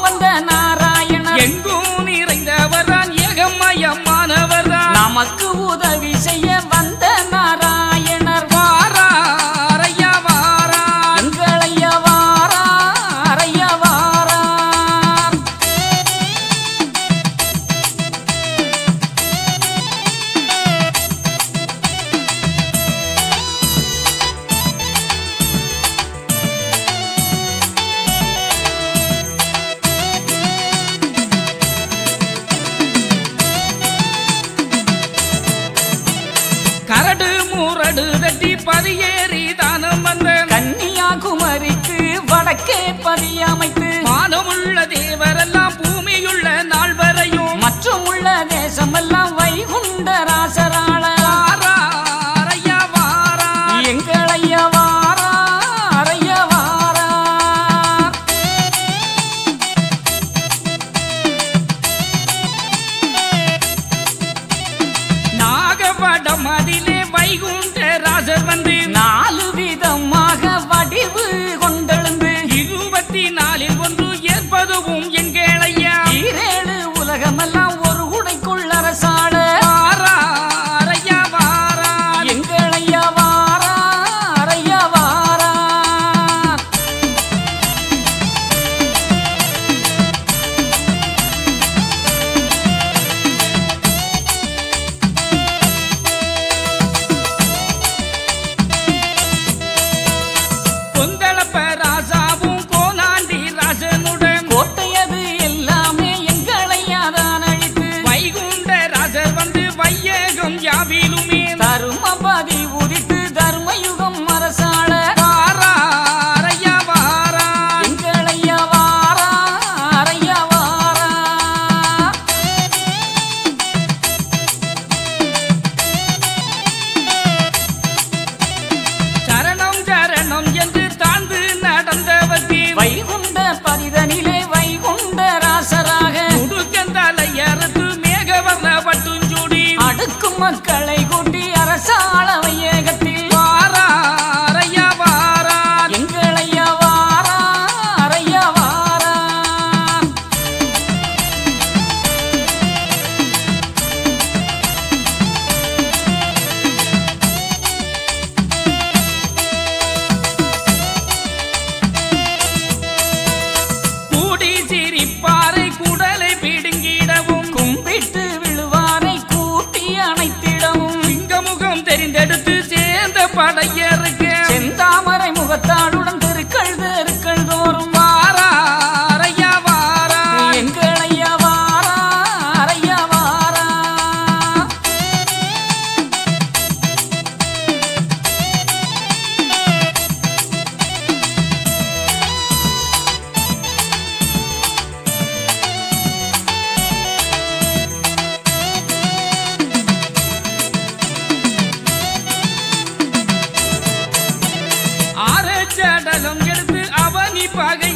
வந்த நாராயணன். எங்கும் நிறைந்தவர் தான் நமக்கு உதவி பதியேறி தானம் வந்த கன்னியாகுமரிக்கு வடக்கே பதியமைத்து மக்களை devagar.